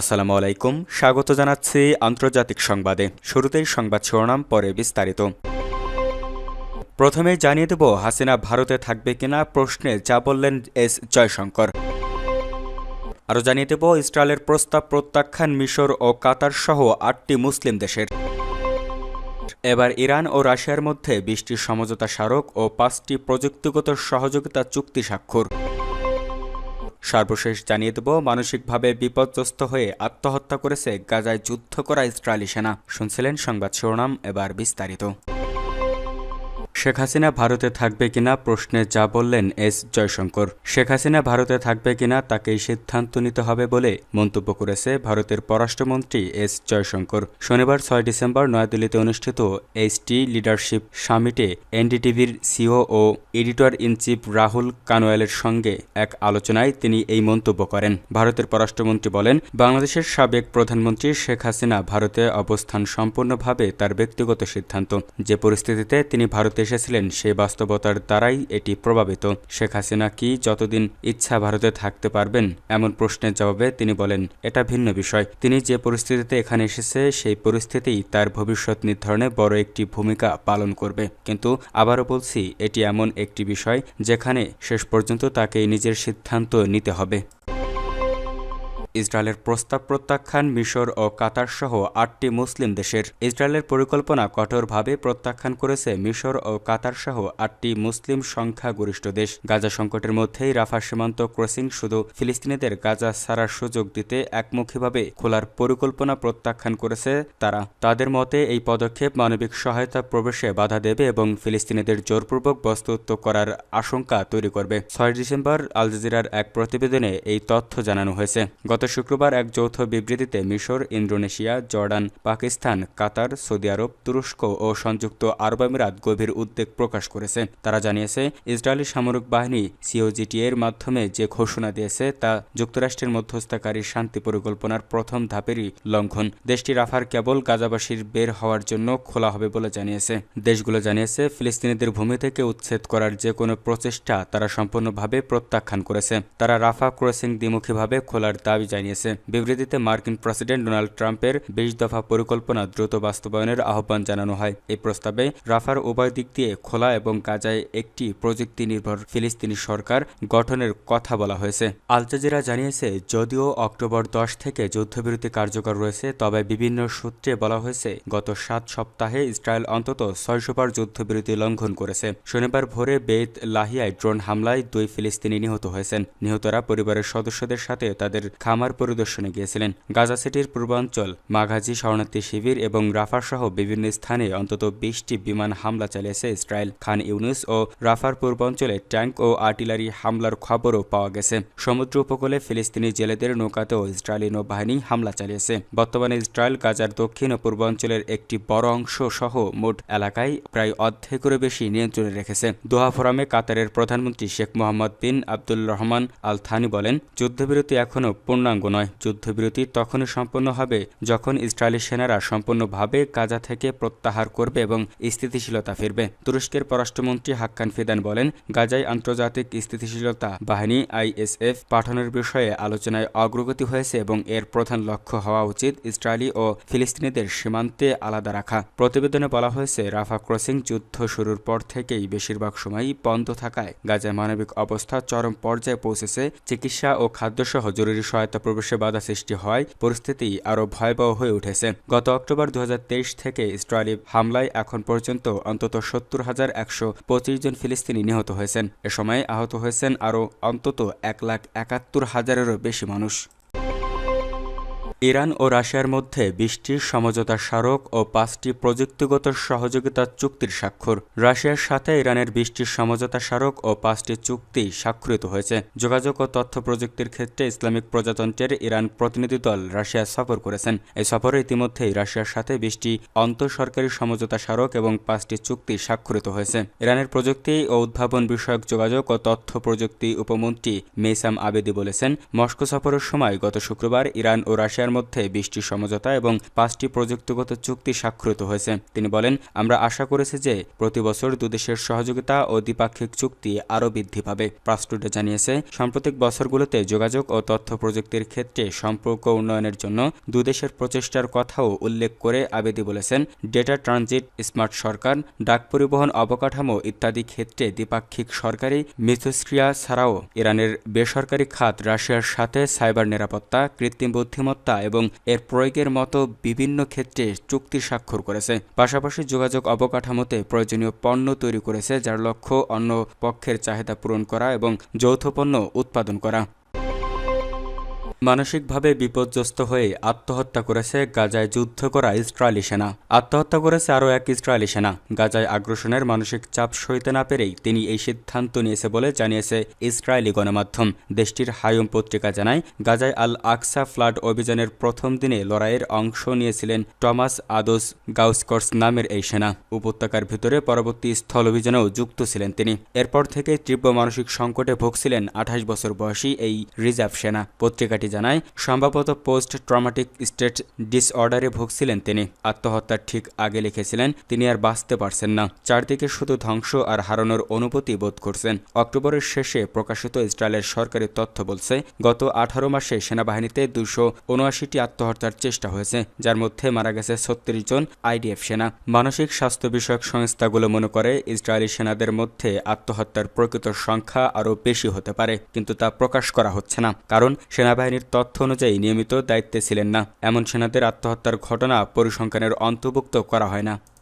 আসসালামু আলাইকুম। স্বাগত জানাচ্ছি আন্তর্জাতিক সংবাদে। শুরুতেই সংবাদ শিরোনাম, পরে বিস্তারিত। প্রথমে জানিয়ে দেব, হাসিনা ভারতে থাকবে কিনা প্রশ্নে যা বললেন এস জয়শঙ্কর। আরও জানিয়ে দেব, ইসরায়েলের প্রস্তাব প্রত্যাখ্যান মিশর ও কাতার সহ আটটি মুসলিম দেশের। এবার ইরান ও রাশিয়ার মধ্যে বিশটি সমঝোতা স্মারক ও পাঁচটি প্রযুক্তিগত সহযোগিতা চুক্তি স্বাক্ষর। সর্বশেষ জানিয়ে দেব, মানসিকভাবে বিপর্যস্ত হয়ে আত্মহত্যা করেছে গাজায় যুদ্ধ করা ইসরায়েলি সেনা। শুনছিলেন সংবাদ শিরোনাম, এবার বিস্তারিত। শেখ হাসিনা ভারতে থাকবে কিনা প্রশ্নে যা বললেন এস জয়শঙ্কর। শেখ হাসিনা ভারতে থাকবে কিনা তাকেই সিদ্ধান্ত নিতে হবে বলে মন্তব্য করেছে ভারতের পররাষ্ট্রমন্ত্রী এস জয়শঙ্কর। শনিবার ছয় ডিসেম্বর নয়াদিল্লিতে অনুষ্ঠিত এইচটি লিডারশিপ সামিটে এনডিটিভির সিও ও এডিটর ইন চিফ রাহুল কানোয়ালের সঙ্গে এক আলোচনায় তিনি এই মন্তব্য করেন। ভারতের পররাষ্ট্রমন্ত্রী বলেন, বাংলাদেশের সাবেক প্রধানমন্ত্রী শেখ হাসিনা ভারতে অবস্থান সম্পূর্ণভাবে তার ব্যক্তিগত সিদ্ধান্ত। যে পরিস্থিতিতে তিনি ভারতে এসেছিলেন সেই বাস্তবতার দ্বারাই এটি প্রভাবিত। শেখ হাসিনা কি যতদিন ইচ্ছা ভারতে থাকতে পারবেন? এমন প্রশ্নের জবাবে তিনি বলেন, এটা ভিন্ন বিষয়। তিনি যে পরিস্থিতিতে এখানে এসেছে, সেই পরিস্থিতিই তার ভবিষ্যৎ নির্ধারণে বড় একটি ভূমিকা পালন করবে। কিন্তু আবারও বলছি, এটি এমন একটি বিষয় যেখানে শেষ পর্যন্ত তাকে নিজের সিদ্ধান্ত নিতে হবে। ইসরায়েলের প্রস্তাব প্রত্যাখ্যান, মিশর ও কাতার সহ আটটি মুসলিম দেশের ইসরায়েলের পরিকল্পনা কঠোরভাবে প্রত্যাখ্যান করেছে মিশর ও কাতার সহ আটটি মুসলিম সংখ্যাগরিষ্ঠ দেশ। গাজা সংকটের মধ্যেই রাফা সীমান্ত ক্রসিং শুধু ফিলিস্তিনিদের গাজা ছাড়ার সুযোগ দিতে একমুখীভাবে খোলার পরিকল্পনা প্রত্যাখ্যান করেছে তারা। তাদের মতে, এই পদক্ষেপ মানবিক সহায়তা প্রবেশে বাধা দেবে এবং ফিলিস্তিনিদের জোরপূর্বক বস্তুত্ব করার আশঙ্কা তৈরি করবে। ছয় ডিসেম্বর আল জাজিরার এক প্রতিবেদনে এই তথ্য জানানো হয়েছে। গত শুক্রবার এক যৌথ বিবৃতিতে মিশর, Indonesia, Jordan, Pakistan, Qatar, Saudi আরব, তুরস্ক ও সংযুক্ত আরব আমিরাত গভীর উদ্বেগ প্রকাশ করেছে। তারা জানিয়েছে, ইসরায়েলি সামরিক বাহিনী সিওজিটি এর মাধ্যমে যে ঘোষণা দিয়েছে তা যুক্তরাষ্ট্রের মধ্যস্থতাকারী শান্তি পরিকল্পনার প্রথম ধাপেরই লঙ্ঘন। দেশটি রাফার কেবল গাজাবাসীর বের হওয়ার জন্য খোলা হবে বলে জানিয়েছে। দেশগুলো জানিয়েছে, ফিলিস্তিনিদের ভূমি থেকে উচ্ছেদ করার যে কোনো প্রচেষ্টা তারা সম্পূর্ণভাবে প্রত্যাখ্যান করেছে। তারা রাফা ক্রসিং দ্বিমুখীভাবে খোলার দাবি জানিয়েছে। বিবৃতিতে মার্কিন প্রেসিডেন্ট ডোনাল্ড ট্রাম্পের বিশ দফা পরিকল্পনা দ্রুত বাস্তবায়নের আহ্বান জানানো হয়। এই প্রস্তাবে রাফার উভয় দিক দিয়ে খোলা এবং গাজায় একটি প্রযুক্তি নির্ভর ফিলিস্তিনি সরকার গঠনের কথা বলা হয়েছে। আল জাজিরা জানিয়েছে, যদিও অক্টোবর দশ থেকে যুদ্ধবিরতি কার্যকর রয়েছে, তবে বিভিন্ন সূত্রে বলা হয়েছে, গত সাত সপ্তাহে ইসরায়েল অন্তত ছয়শবার যুদ্ধবিরতি লঙ্ঘন করেছে। শনিবার ভোরে বেত লাহিয়ায় ড্রোন হামলায় দুই ফিলিস্তিনি নিহত হয়েছেন। নিহতরা পরিবারের সদস্যদের সাথে তাদের খামার পরিদর্শনে গিয়েছিলেন। গাজা সিটির পূর্বাঞ্চল, মাঘাজি শরণার্থী শিবির এবং রাফার সহ বিভিন্ন স্থানে অন্তত বিশটি বিমান হামলা চালিয়েছে ইসরায়েল। খান ইউনুস ও রাফার পূর্বাঞ্চলে ট্যাঙ্ক ও আর্টিলারি হামলার খবরও পাওয়া গেছে। সমুদ্র উপকূলে ফিলিস্তিনি জেলেদের নৌকাতেও ইসরায়েলি নৌবাহিনী হামলা চালিয়েছে। বর্তমানে ইসরায়েল গাজার দক্ষিণ ও পূর্বাঞ্চলের একটি বড় অংশ সহ মোট এলাকায় প্রায় অর্ধেকেরও বেশি নিয়ন্ত্রণে রেখেছে। দোহা ফোরামে কাতারের প্রধানমন্ত্রী Sheikh Mohammed bin Abdul Rahman Al Thani বলেন, যুদ্ধবিরতি এখনও পূর্ণাঙ্গ। নয়। যুদ্ধবিরতি তখনই সম্পন্ন হবে যখন ইসরায়েলি সেনারা সম্পূর্ণভাবে গাজা থেকে প্রত্যাহার করবে এবং স্থিতিশীলতা ফিরবে। তুরস্কের পররাষ্ট্রমন্ত্রী হাক্কান ফিদান বলেন, গাজায় আন্তর্জাতিক স্থিতিশীলতা বাহিনী আইএসএফ পাঠানোর বিষয়ে আলোচনায় অগ্রগতি হয়েছে এবং এর প্রধান লক্ষ্য হওয়া উচিত ইসরায়েলি ও ফিলিস্তিনিদের সীমান্তে আলাদা রাখা। প্রতিবেদনে বলা হয়েছে, রাফা ক্রসিং যুদ্ধ শুরুর পর থেকেই বেশিরভাগ সময়ই বন্ধ থাকায় গাজায় মানবিক অবস্থা চরম পর্যায়ে পৌঁছেছে। চিকিৎসা ও খাদ্যসহ জরুরি সহায়তা প্রবেশে বাধা সৃষ্টি হয়, পরিস্থিতি আরও ভয়াবহ হয়ে উঠেছে। গত অক্টোবর দু হাজার তেইশ থেকে ইসরায়েলি হামলায় এখন পর্যন্ত অন্তত সত্তর হাজার একশো পঁচিশ জন ফিলিস্তিনি নিহত হয়েছেন। এ সময় আহত হয়েছেন আরও অন্তত এক লাখ একাত্তর হাজারেরও বেশি মানুষ। ইরান ও রাশিয়ার মধ্যে বিশটি সমঝোতা স্মারক ও পাঁচটি প্রযুক্তিগত সহযোগিতা চুক্তির স্বাক্ষর। রাশিয়ার সাথে ইরানের বিশটি সমঝোতা স্মারক ও পাঁচটি চুক্তি স্বাক্ষরিত হয়েছে। যোগাযোগ ও তথ্য প্রযুক্তির ক্ষেত্রে ইসলামিক প্রজাতন্ত্রের ইরান প্রতিনিধি দল রাশিয়া সফর করেছেন। এই সফরে ইতিমধ্যেই রাশিয়ার সাথে বিশটি আন্তঃসরকারি সমঝোতা স্মারক এবং পাঁচটি চুক্তি স্বাক্ষরিত হয়েছে। ইরানের প্রযুক্তি ও উদ্ভাবন বিষয়ক যোগাযোগ ও তথ্য প্রযুক্তি উপমন্ত্রী মেসাম আবেদি বলেছেন, মস্কো সফরের সময় গত শুক্রবার ইরান ও রাশিয়া রাশিয়ার মধ্যে বিশটি সমঝোতা এবং পাঁচটি প্রযুক্তিগত চুক্তি স্বাক্ষরিত হয়েছে। তিনি বলেন, আমরা আশা করেছি যে প্রতি বছর দুদেশের সহযোগিতা ও দ্বিপাক্ষিক চুক্তি আরও বৃদ্ধি পাবে। প্রাস্টুডে জানিয়েছে, সাম্প্রতিক বছরগুলোতে যোগাযোগ ও তথ্য প্রযুক্তির ক্ষেত্রে সম্পর্ক উন্নয়নের জন্য দুদেশের প্রচেষ্টার কথাও উল্লেখ করে আবেদি বলেছেন। ডেটা ট্রানজিট, স্মার্ট সরকার, ডাক পরিবহন অবকাঠামো ইত্যাদি ক্ষেত্রে দ্বিপাক্ষিক সরকারি মিথস্ক্রিয়া ছাড়াও ইরানের বেসরকারি খাত রাশিয়ার সাথে সাইবার নিরাপত্তা, কৃত্রিম বুদ্ধিমত্তা এবং এর প্রয়োগের মতো বিভিন্ন ক্ষেত্রে চুক্তি স্বাক্ষর করেছে। পাশাপাশি যোগাযোগ অবকাঠামোতে প্রয়োজনীয় পণ্য তৈরি করেছে, যার লক্ষ্য অন্য পক্ষের চাহিদা পূরণ করা এবং যৌথ পণ্য উৎপাদন করা। মানসিকভাবে বিপর্যস্ত হয়ে আত্মহত্যা করেছে গাজায় যুদ্ধ করা ইসরায়েলি সেনা। আত্মহত্যা করেছে আরও এক ইসরায়েলি সেনা। গাজায় আগ্রাসনের মানসিক চাপ সইতে না পেরেই তিনি এই সিদ্ধান্ত নিয়েছে বলে জানিয়েছে ইসরায়েলি গণমাধ্যম। দেশটির হায়ুম পত্রিকা জানায়, গাজায় আল আকসা ফ্লাড অভিযানের প্রথম দিনে লড়াইয়ের অংশ নিয়েছিলেন টমাস আদোস গাউসকর্স নামের এই সেনা। উপত্যকার ভিতরে পরবর্তী স্থল অভিযানেও যুক্ত ছিলেন তিনি। এরপর থেকে তীব্র মানসিক সংকটে ভুগছিলেন আঠাশ বছর বয়সী এই রিজার্ভ সেনা। পত্রিকাটি জানায়, সম্ভবত পোস্ট ট্রমাটিক স্টেট ডিসঅর্ডারে ভুগছিলেন তিনি। আত্মহত্যার ঠিক আগে লিখেছিলেন, তিনি আর বাঁচতে পারছেন না। চারদিকে শুধু ধ্বংস আর হারানোর অনুভূতি বোধ করছেন। অক্টোবরের শেষে প্রকাশিত ইসরায়েলের সরকারি তথ্য বলছে, গত আঠারো মাসে সেনাবাহিনীতে দুশো উনআশিটি আত্মহত্যার চেষ্টা হয়েছে, যার মধ্যে মারা গেছে ছত্রিশ জন আইডিএফ সেনা। মানসিক স্বাস্থ্য বিষয়ক সংস্থাগুলো মনে করে, ইসরায়েলি সেনাদের মধ্যে আত্মহত্যার প্রকৃত সংখ্যা আরও বেশি হতে পারে, কিন্তু তা প্রকাশ করা হচ্ছে না, কারণ সেনাবাহিনীর তথ্য অনুযায়ী নিয়মিত দায়িত্বে ছিলেন না। এমন সেনাদের আত্মহত্যার ঘটনা পরিসংখ্যানের অন্তর্ভুক্ত করা হয় না।